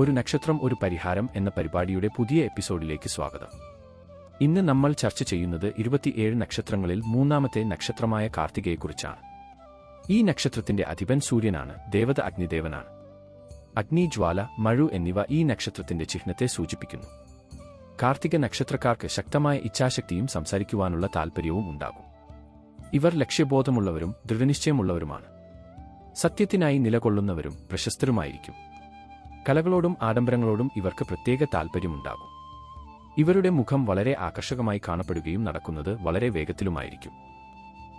ഒരു നക്ഷത്രം ഒരു പരിഹാരം എന്ന പരിപാടിയുടെ പുതിയ എപ്പിസോഡിലേക്ക് സ്വാഗതം. ഇന്ന് നമ്മൾ ചർച്ച ചെയ്യുന്നത് ഇരുപത്തിയേഴ് നക്ഷത്രങ്ങളിൽ മൂന്നാമത്തെ നക്ഷത്രമായ കാർത്തികയെക്കുറിച്ചാണ്. ഈ നക്ഷത്രത്തിന്റെ അധിപൻ സൂര്യനാണ് ദേവത അഗ്നിദേവനാണ്. അഗ്നി ജ്വാല മഴു എന്നിവ ഈ നക്ഷത്രത്തിന്റെ ചിഹ്നത്തെ സൂചിപ്പിക്കുന്നു. കാർത്തിക നക്ഷത്രക്കാർക്ക് ശക്തമായ ഇച്ഛാശക്തിയും സംസാരിക്കുവാനുള്ള താൽപ്പര്യവും ഉണ്ടാകും. ഇവർ ലക്ഷ്യബോധമുള്ളവരും ദൃഢനിശ്ചയമുള്ളവരുമാണ്. സത്യത്തിനായി നിലകൊള്ളുന്നവരും പ്രശസ്തരുമായിരിക്കും. കലകളോടും ആഡംബരങ്ങളോടും ഇവർക്ക് പ്രത്യേക താൽപ്പര്യമുണ്ടാകും ഇവരുടെ മുഖം വളരെ ആകർഷകമായി കാണപ്പെടുകയും നടക്കുന്നത് വളരെ വേഗത്തിലുമായിരിക്കും.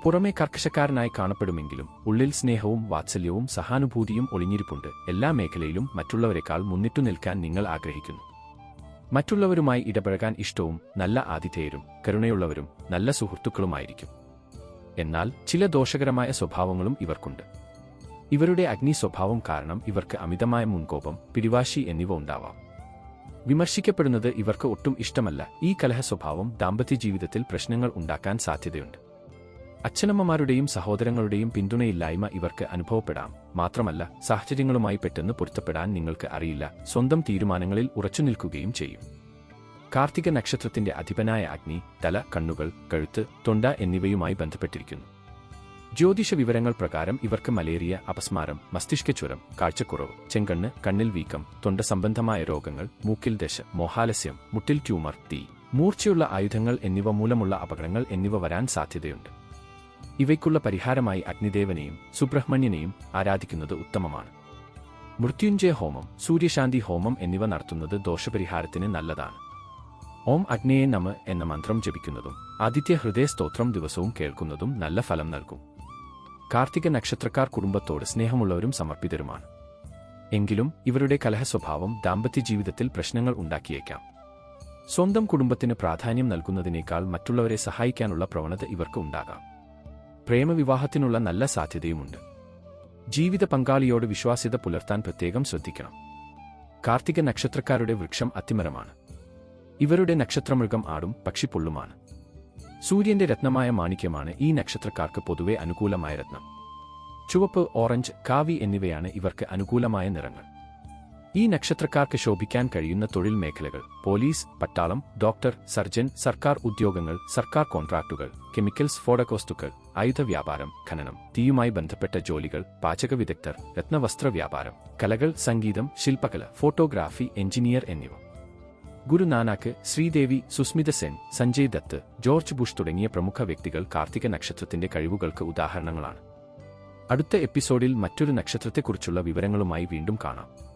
പുറമെ കർക്കശക്കാരനായി കാണപ്പെടുമെങ്കിലും ഉള്ളിൽ സ്നേഹവും വാത്സല്യവും സഹാനുഭൂതിയും ഒളിഞ്ഞിരിപ്പുണ്ട്. എല്ലാ മേഖലയിലും മറ്റുള്ളവരെക്കാൾ മുന്നിട്ടു നിൽക്കാൻ നിങ്ങൾ ആഗ്രഹിക്കുന്നു. മറ്റുള്ളവരുമായി ഇടപഴകാൻ ഇഷ്ടവും നല്ല ആതിഥേയരും കരുണയുള്ളവരും നല്ല സുഹൃത്തുക്കളുമായിരിക്കും. എന്നാൽ ചില ദോഷകരമായ സ്വഭാവങ്ങളും ഇവർക്കുണ്ട്. ഇവരുടെ അഗ്നി സ്വഭാവം കാരണം ഇവർക്ക് അമിതമായ മുൻകോപം പിടിവാശി എന്നിവ ഉണ്ടാവാം. വിമർശിക്കപ്പെടുന്നത് ഇവർക്ക് ഒട്ടും ഇഷ്ടമല്ല. ഈ കലഹ സ്വഭാവം ദാമ്പത്യ ജീവിതത്തിൽ പ്രശ്നങ്ങൾ ഉണ്ടാക്കാൻ സാധ്യതയുണ്ട്. അച്ഛനമ്മമാരുടെയും സഹോദരങ്ങളുടെയും പിന്തുണയില്ലായ്മ ഇവർക്ക് അനുഭവപ്പെടാം. മാത്രമല്ല സാഹചര്യങ്ങളുമായി പെട്ടെന്ന് പൊരുത്തപ്പെടാൻ നിങ്ങൾക്ക് അറിയില്ല. സ്വന്തം തീരുമാനങ്ങളിൽ ഉറച്ചുനിൽക്കുകയും ചെയ്യും. കാർത്തിക നക്ഷത്രത്തിന്റെ അധിപനായ അഗ്നി തല കണ്ണുകൾ കഴുത്ത് തൊണ്ട എന്നിവയുമായി ബന്ധപ്പെട്ടിരിക്കുന്നു. ജ്യോതിഷ വിവരങ്ങൾ പ്രകാരം ഇവർക്ക് മലേറിയ അപസ്മാരം മസ്തിഷ്കച്ചുരം കാഴ്ചക്കുറവ് ചെങ്കണ്ണ് കണ്ണിൽ വീക്കം തൊണ്ട സംബന്ധമായ രോഗങ്ങൾ മൂക്കിൽ ദശ മോഹാലസ്യം മുട്ടിൽ ട്യൂമർ തീ മൂർച്ചയുള്ള ആയുധങ്ങൾ എന്നിവ മൂലമുള്ള അപകടങ്ങൾ എന്നിവ വരാൻ സാധ്യതയുണ്ട്. ഇവയ്ക്കുള്ള പരിഹാരമായി അഗ്നിദേവനെയും സുബ്രഹ്മണ്യനെയും ആരാധിക്കുന്നത് ഉത്തമമാണ്. മൃത്യുഞ്ജയ ഹോമം സൂര്യശാന്തി ഹോമം എന്നിവ നടത്തുന്നത് ദോഷപരിഹാരത്തിന് നല്ലതാണ്. ഓം അഗ്നേയ നമ എന്ന മന്ത്രം ജപിക്കുന്നതും ആദിത്യ ഹൃദയ സ്തോത്രം ദിവസവും കേൾക്കുന്നതും നല്ല ഫലം നൽകും. കാർത്തിക നക്ഷത്രക്കാർ കുടുംബത്തോട് സ്നേഹമുള്ളവരും സമർപ്പിതരുമാണ്. എങ്കിലും ഇവരുടെ കലഹ സ്വഭാവം ദാമ്പത്യ ജീവിതത്തിൽ പ്രശ്നങ്ങൾ ഉണ്ടാക്കിയേക്കാം. സ്വന്തം കുടുംബത്തിന് പ്രാധാന്യം നൽകുന്നതിനേക്കാൾ മറ്റുള്ളവരെ സഹായിക്കാനുള്ള പ്രവണത ഇവർക്ക് ഉണ്ടാകാം. പ്രേമവിവാഹത്തിനുള്ള നല്ല സാധ്യതയുമുണ്ട്. ജീവിത പങ്കാളിയോട് വിശ്വാസ്യത പുലർത്താൻ പ്രത്യേകം ശ്രദ്ധിക്കണം. കാർത്തിക നക്ഷത്രക്കാരുടെ വൃക്ഷം അത്തിമരമാണ്. ഇവരുടെ നക്ഷത്രമൃഗം ആടും പക്ഷിപ്പുള്ളുമാണ്. സൂര്യന്റെ രത്നമായ മാണിക്യമാണ് ഈ നക്ഷത്രക്കാർക്ക് പൊതുവെ അനുകൂലമായ രത്നം. ചുവപ്പ് ഓറഞ്ച് കാവി എന്നിവയാണ് ഇവർക്ക് അനുകൂലമായ നിറങ്ങൾ. ഈ നക്ഷത്രക്കാർക്ക് ശോഭിക്കാൻ കഴിയുന്ന തൊഴിൽ മേഖലകൾ പോലീസ് പട്ടാളം ഡോക്ടർ സർജൻ സർക്കാർ ഉദ്യോഗങ്ങൾ സർക്കാർ കോൺട്രാക്ടുകൾ കെമിക്കൽസ് സ്ഫോടകവസ്തുക്കൾ ആയുധ വ്യാപാരം ഖനനം തീയുമായി ബന്ധപ്പെട്ട ജോലികൾ പാചക വിദഗ്ധർ രത്നവസ്ത്ര വ്യാപാരം കലകൾ സംഗീതം ശില്പകല ഫോട്ടോഗ്രാഫി എഞ്ചിനീയർ എന്നിവ. ഗുരുനാനാക്ക് ശ്രീദേവി സുസ്മിത സെൻ സഞ്ജയ് ദത്ത് ജോർജ് ബുഷ് തുടങ്ങിയ പ്രമുഖ വ്യക്തികൾ കാർത്തിക നക്ഷത്രത്തിന്റെ കഴിവുകൾക്ക് ഉദാഹരണങ്ങളാണ്. അടുത്ത എപ്പിസോഡിൽ മറ്റൊരു നക്ഷത്രത്തെക്കുറിച്ചുള്ള വിവരങ്ങളുമായി വീണ്ടും കാണാം.